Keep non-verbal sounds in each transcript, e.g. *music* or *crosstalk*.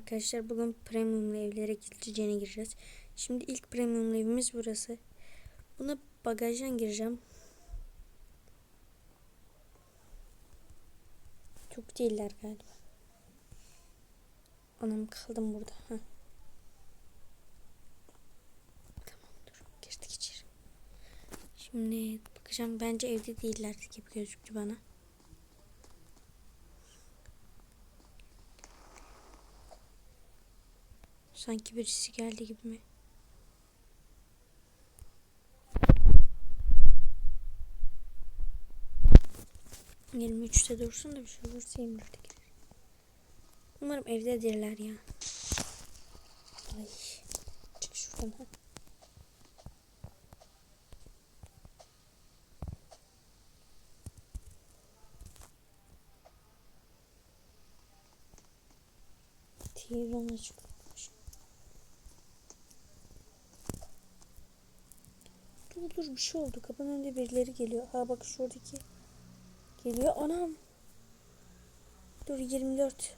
Arkadaşlar bugün premium evlere gizlicene gireceğiz. Şimdi ilk premium evimiz burası. Buna bagajdan gireceğim. Çok değiller galiba. Anam kaldım burada. Heh. Tamam dur girdik içeri. Şimdi bakacağım bence evde değiller gibi gözüktü bana. Sanki birisi geldi gibi mi? Yirmi üçte dursun da bir şey olursa yirmi dörtte girer. Umarım evdedirler ya. Ay. Çık şuradan. Ha. Televizyon açık. Dur bir şey oldu. Kapının önünde birileri geliyor. Ha bak şuradaki geliyor. Anam. Dur 24.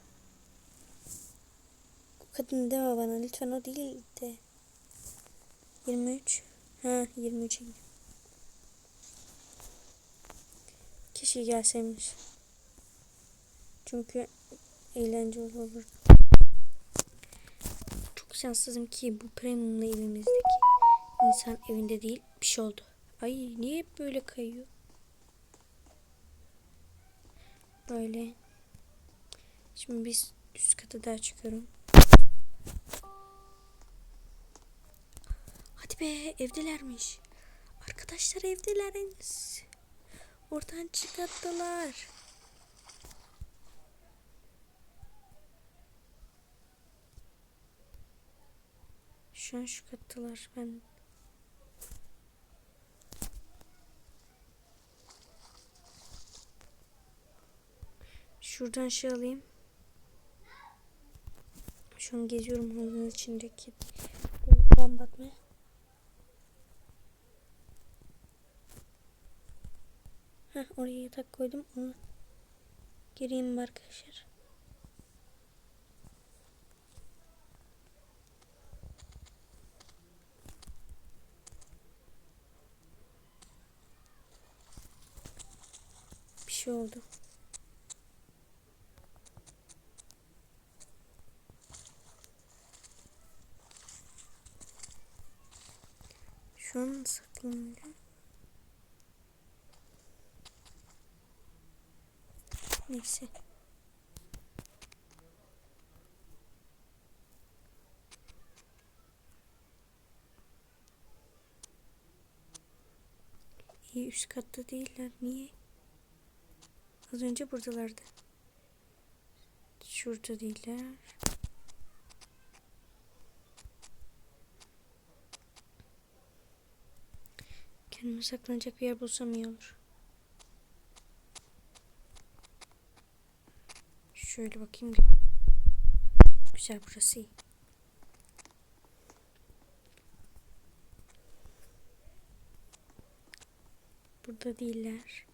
O kadın deme bana. Lütfen o değil de. 23. Ha 23'e gidiyor. Keşke gelseymiş. Çünkü eğlenceli olur. Çok şanssızım ki bu premiumlu evimizdeki insan evinde değil bir şey oldu. Ay niye böyle kayıyor? Böyle. Şimdi biz üst kata daha çıkıyorum. Hadi be evdelermiş. Arkadaşlar evdeleriz. Oradan çıkarttılar. Şu an şu kattalar. Ben Şuradan şey alayım. Şu an geziyorum havuzun içindeki delikten bakmaya. Heh, oraya yatak koydum. Onu gireyim arkadaşlar. Bir şey oldu. Şu an saklanacağım. Neyse. İyi üst katta değiller. Niye? Az önce buradalardı. Şurada değiller. Kendime saklanacak bir yer bulsam iyi olur. Şöyle bakayım. Güzel burası iyi. Burada değiller.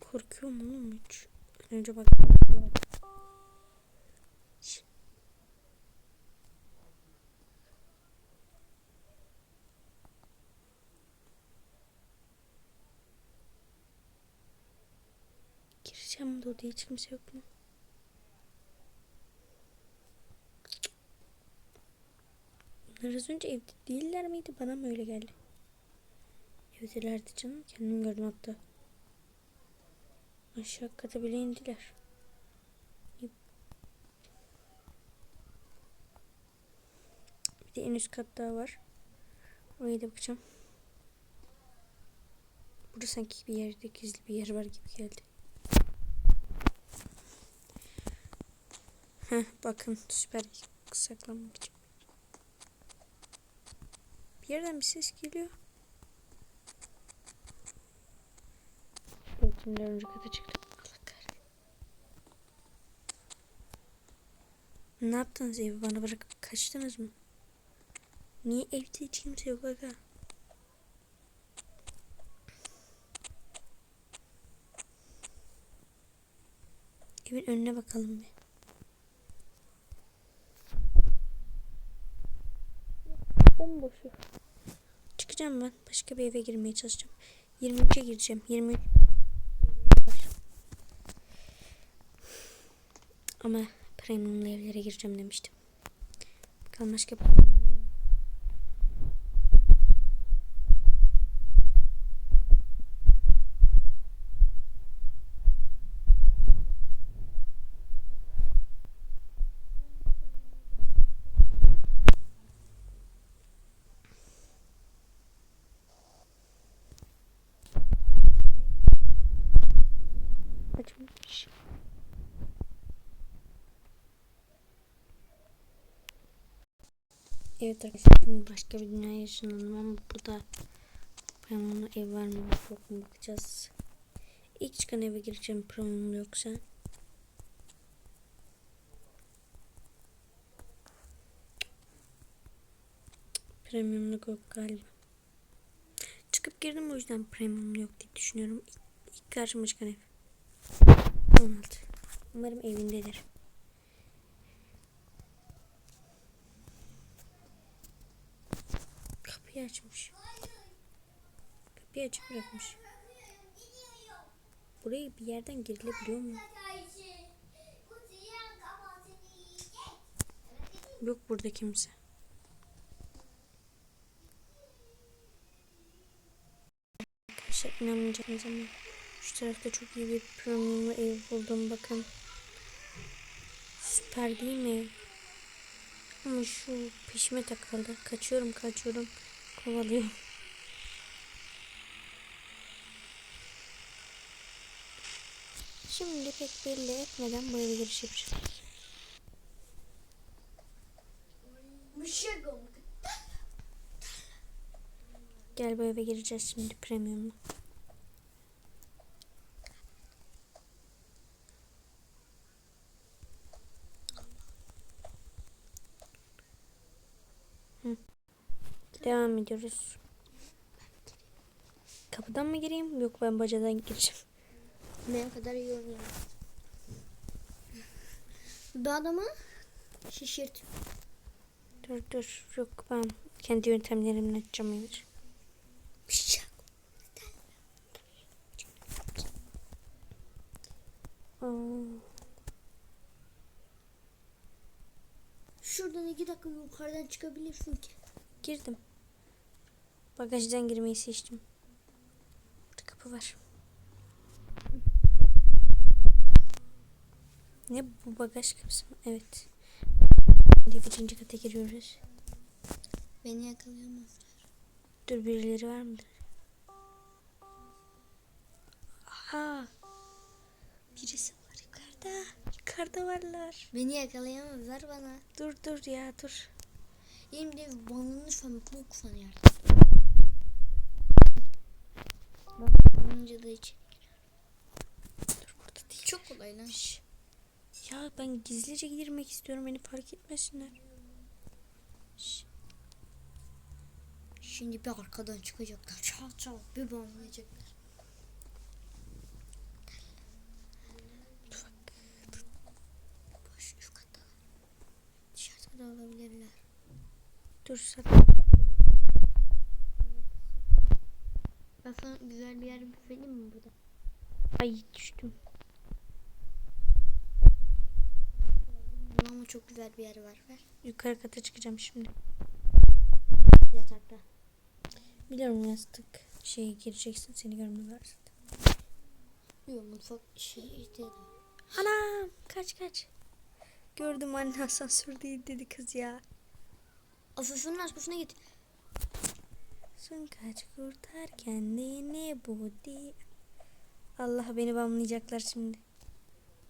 Korkuyor mu oğlum hiç? Önce bak. Odaya hiç kimse yok mu? Bunlar az önce evde değiller miydi? Bana mı öyle geldi? Evdelerdi canım. Kendim gördüm hatta. Aşağı kata bile indiler. Bir de en üst kat daha var. Oraya da bakacağım. Burada sanki bir yerde gizli bir yer var gibi geldi. Heh, bakın süper saklanmak için. Bir yerden bir ses geliyor. Şimdi önce kata çıktım. Allah kahretsin. Ne yaptınız evi bana bırakıp kaçtınız mı? Niye evde hiç kimse yok aga? Evin önüne bakalım bir. Ev. Çıkacağım ben. Başka bir eve girmeye çalışacağım. 23'e gireceğim. 23. Ama premiumlu evlere gireceğim demiştim. Bakalım başka açılmış. Evet arkadaşlar başka bir dünyaya yaşanalım ama burada premiumlu ev var mı yok mu bakacağız. İlk çıkan eve gireceğim premiumlu yoksa. Premiumlu yok galiba. Çıkıp girdim o yüzden premiumlu yok diye düşünüyorum. İlk, ilk karşıma çıkan ev. 16. Umarım evindedir. Kapıyı açmış. Kapıyı açık bırakmış. Buraya bir yerden girilebiliyor mu? Yok burada kimse. Arkadaşlar inanmayacaksınız ama şu tarafta çok iyi bir premiumlu ev buldum bakın. Süper değil mi? Ama şu peşime takıldı. Kaçıyorum kaçıyorum. Kovalıyorum. Şimdi pek belli etmeden bu eve giriş. Gel bu eve gireceğiz şimdi premiumlu. Devam ediyoruz. Kapıdan mı gireyim? Yok ben bacadan gireceğim. Ne kadar iyi oynuyor. Bu adamı şişirt. Dur dur. Yok ben kendi yöntemlerimle açacağım evi. Şuradan iki dakika yukarıdan çıkabilirsin ki. Girdim. Bagajdan girmeyi seçtim. Burada kapı var. Ne bu bagaj kapısı mı? Evet. Şimdi birinci kata giriyoruz. Beni yakalayamazlar. Dur birileri var mıdır? Aha. Birisi var yukarıda. Yukarıda varlar. Beni yakalayamazlar bana. Dur dur ya dur. Şimdi bana lütfen bu kufan yardım. Olunca da değil. Çok kolay lan. Şş. Ya ben gizlice girmek istiyorum beni fark etmesinler. Şş. Şimdi bir arkadan çıkacaklar. Çal çal bir bak. Boş üst katta. Dışarıda da olabilirler. Dur sen. Ben sana güzel bir yer vereyim mi burada? Ay düştüm. Ama çok güzel bir yer var. Ver. Yukarı kata çıkacağım şimdi. Yatakta. Biliyorum yastık şeye gireceksin seni görmüyorlar. Yok mutfak şey değil. Anam kaç kaç. Gördüm anne asansör değil dedi kız ya. Asansörün arkasına git. Sun kaç kurtar kendini bu diye. Allah beni banlayacaklar şimdi.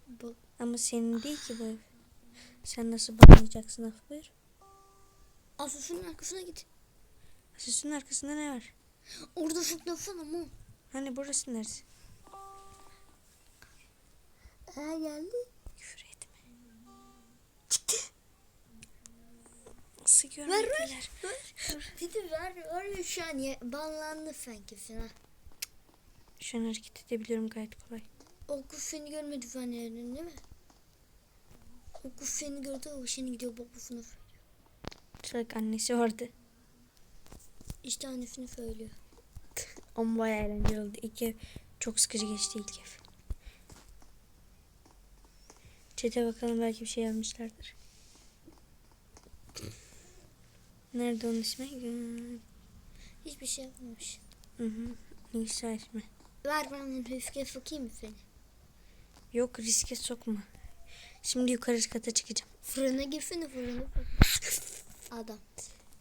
Bu Ama senin değil ki bu ev. Sen nasıl banlayacaksın af buyur. asansörün arkasına git. Asansörün arkasında ne var? Orada şutlasana mı? Hani burası neresi? Ha geldi. Nasıl Ver görmediler? ver. ver. Dedi ver. Ya şu an ya, banlandı sanki sana. Şu an hareket edebiliyorum gayet kolay. O kuş seni görmedi zannedin değil mi? O kuş seni gördü o seni gidiyor babasına. Çocuk annesi vardı. İşte Hanif'ini söylüyor. *laughs* Ama bayağı eğlenceli oldu. İlk ev çok sıkıcı geçti ilk ev. Çete bakalım belki bir şey yazmışlardır. Nerede onun ismi? Hı Hiçbir şey yapmamış. hı. Nisa ismi. Ver bana Rıfkı'ya sokayım mı seni? Yok riske sokma. Şimdi yukarı kata çıkacağım. Fırına girsene fırına. Adam.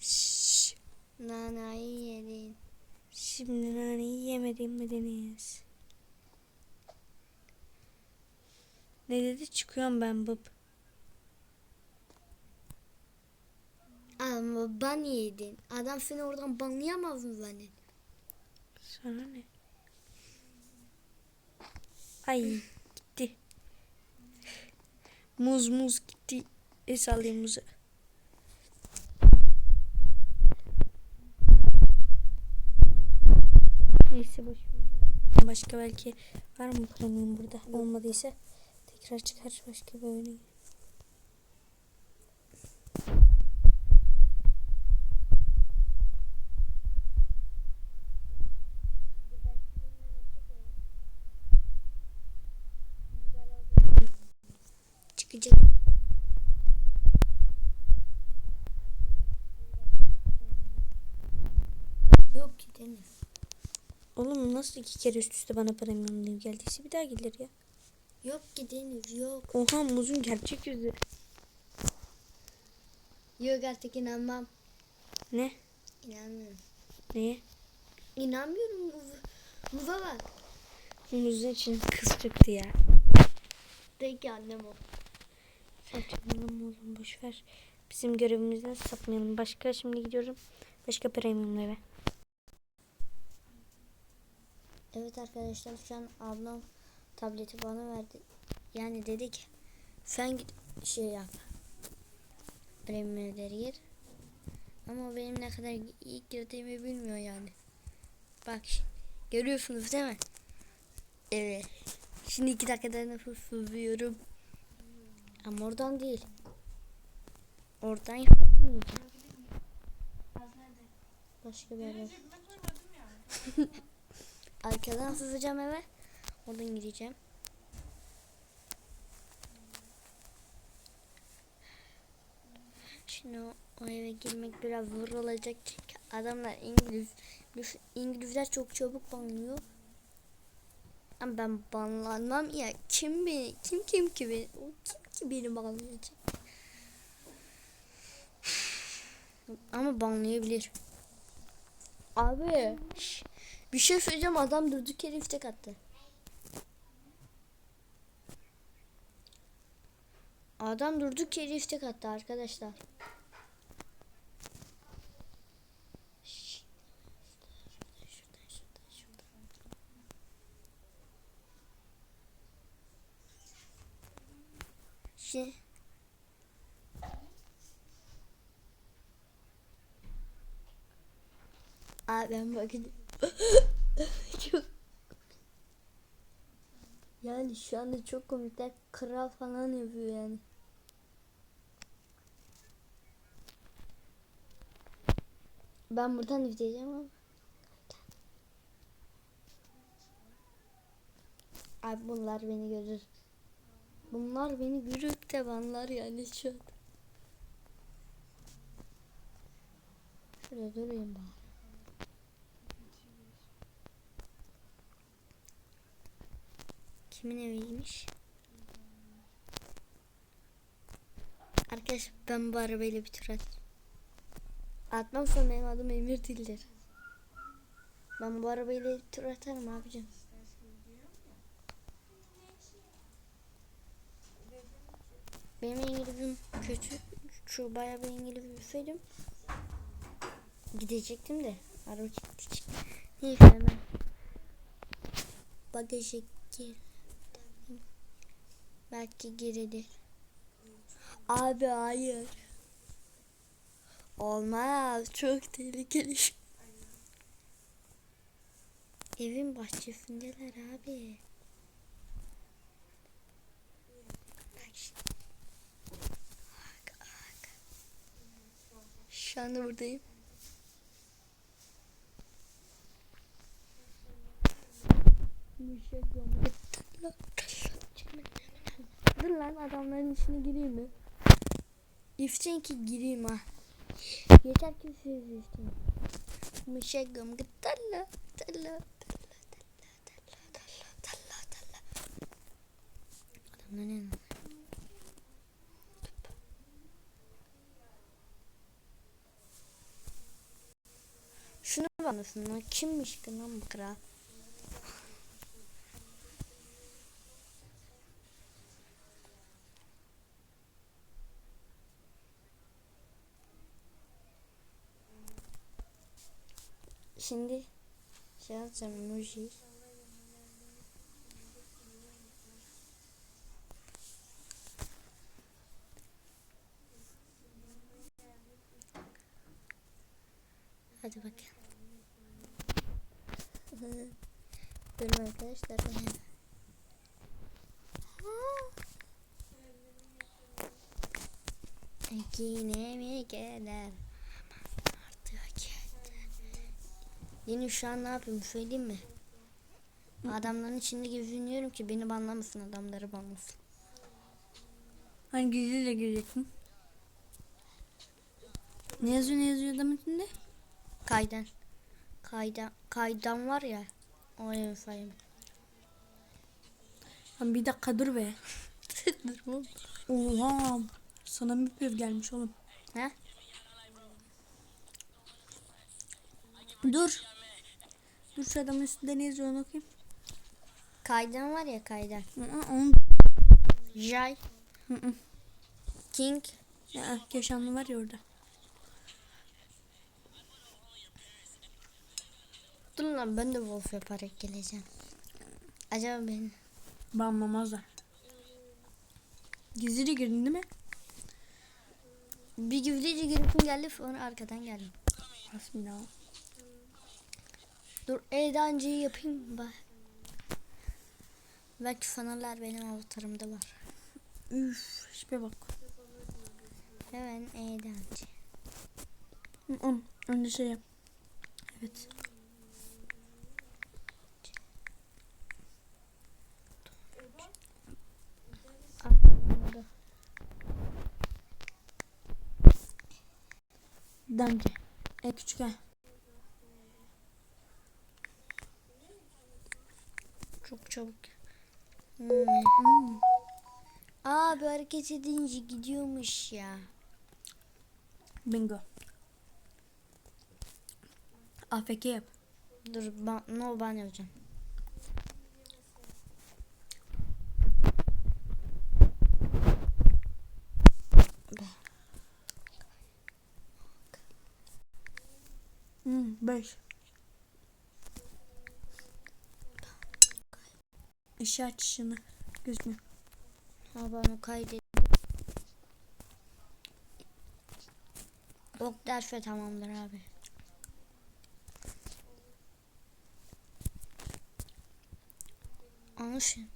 Şşş. Nanayı yedin. Şimdi naneyi yemedim mi Deniz? Ne dedi? Çıkıyorum ben bıp. Ama ban yedin. Adam seni oradan banlayamaz mı beni? Sana ne? Ay gitti. Muz muz gitti. Es alayım muzu. Neyse boş. Başka belki var mı premium burada? Olmadıysa tekrar çıkar başka bir oyuna. Çıkacak. Yok ki Deniz. Oğlum nasıl iki kere üst üste bana premium diye geldiyse bir daha gelir ya. Yok ki Deniz yok. Oha muzun gerçek yüzü. Yok artık inanmam. Ne? İnanmıyorum. Neye? İnanmıyorum. Muz- Muza bak. Muzun için kız çıktı ya. De ki annem o. Saçmalama oğlum boş ver. Bizim görevimizden sapmayalım. Başka şimdi gidiyorum. Başka premium eve. Evet arkadaşlar şu an ablam tableti bana verdi. Yani dedi ki sen git şey yap. Premier'leri gir. Ama benim ne kadar iyi girdiğimi bilmiyor yani. Bak şimdi. Görüyorsunuz değil mi? Evet. Şimdi iki dakikada nefes sızıyorum. Ama oradan değil. Oradan yapmayacağım. Başka bir yer. *laughs* Arkadan sızacağım eve. Oradan gireceğim. Şimdi o, eve girmek biraz zor olacak çünkü adamlar İngiliz. İngilizler çok çabuk banlıyor. Ama ben banlanmam ya. Kim beni, kim kim ki beni, o kim ki beni banlayacak? Ama banlayabilir. Abi. şş, bir şey söyleyeceğim adam durduk yere iftek attı. Adam durduk yere iftek attı arkadaşlar. Şey. Abi ben bakın. Çok yani şu anda çok komikler kral falan yapıyor yani. Ben buradan izleyeceğim ama. Abi bunlar beni görür. Bunlar beni görüp de banlar yani şu an. Şurada durayım bari. Kimin eviymiş? Arkadaş ben bu arabayla bir tur at. Atmam sonra benim adım Emir değildir. Ben bu arabayla bir tur atarım abicim. Benim İngilizcem kötü. Şu bayağı bir bilseydim. Gidecektim de. Araba gitti. Neyse hemen. Bagajı gir. Belki girilir. Abi hayır. Olmaz. Çok tehlikeli. Evin bahçesindeler abi. Şu anda buradayım. Müşek Dur lan adamların içine gireyim mi? İftin ki gireyim ha. Yeter ki siz isteyin. Mışegım gıttalla talla talla talla talla talla talla Adamlar ne lan? Şunu banlasın lan. Kimmiş ki lan bu kral? Şimdi şey yapacağım emoji. Hadi bakalım. *laughs* Durun arkadaşlar. Yine mi gelir? Artık geldi. Yeni şu an ne yapayım söyleyeyim mi? Adamların içinde geziniyorum ki beni banlamasın adamları banlasın. Hani gizliyle gireceksin. Ne yazıyor ne yazıyor adamın üstünde? Kaydan. Kaydan. Kaydan var ya. O sayım. Lan bir dakika dur be. *laughs* Dur Oha. Sana bir pöv gelmiş oğlum. Ne? Dur. Dur şu adamın üstünde ne yazıyor onu okuyayım. Kaydan var ya kaydan. Hı hı, Onun... Jay. Hı hı. King. Ya, Keşanlı var ya orada. Dur lan ben de wolf yaparak geleceğim. Acaba ben Banlamazlar. Gizlice girdin değil mi? bir güvleci giripim geldi sonra arkadan geldim. Hasbinallah. Dur eğlenceyi yapayım bak. Belki fanarlar benim avatarımda var. Üf, şipe bak. Hemen eğlence. On, önce şey yap. Evet. Danke. E küçük ha. Çok çabuk. Hmm. Hmm. Aa bir hareket edince gidiyormuş ya. Bingo. AFK yap. Dur ben, no ben yapacağım. Hmm, beş. Işığı aç ışığını. Gözükmüyor. Ha ben onu kaydet. Ok derse tamamdır abi. Anlaşın.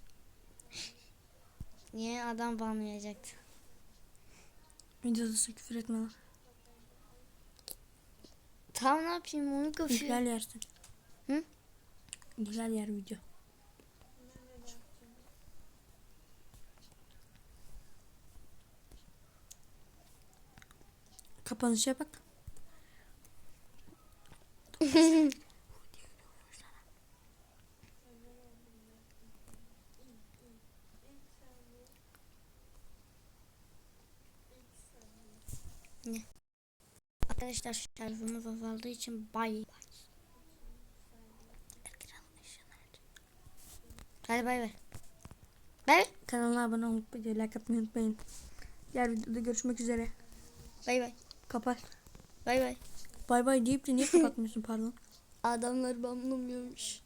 Niye adam banlayacaktı? Videoda küfür etme lan. Tam ne yapayım onu kapıyor. Güzel yersin. Hı? Güzel yer video. Kapanışa bak. Arkadaşlar şarjımız azaldığı için bay. Hadi bay bay. Bay Kanala abone olup like atmayı unutmayın. Diğer videoda görüşmek üzere. bay bay. Kapat. Bay bay. Bay bay deyip de niye kapatmıyorsun pardon. *laughs* Adamlar banlamıyormuş.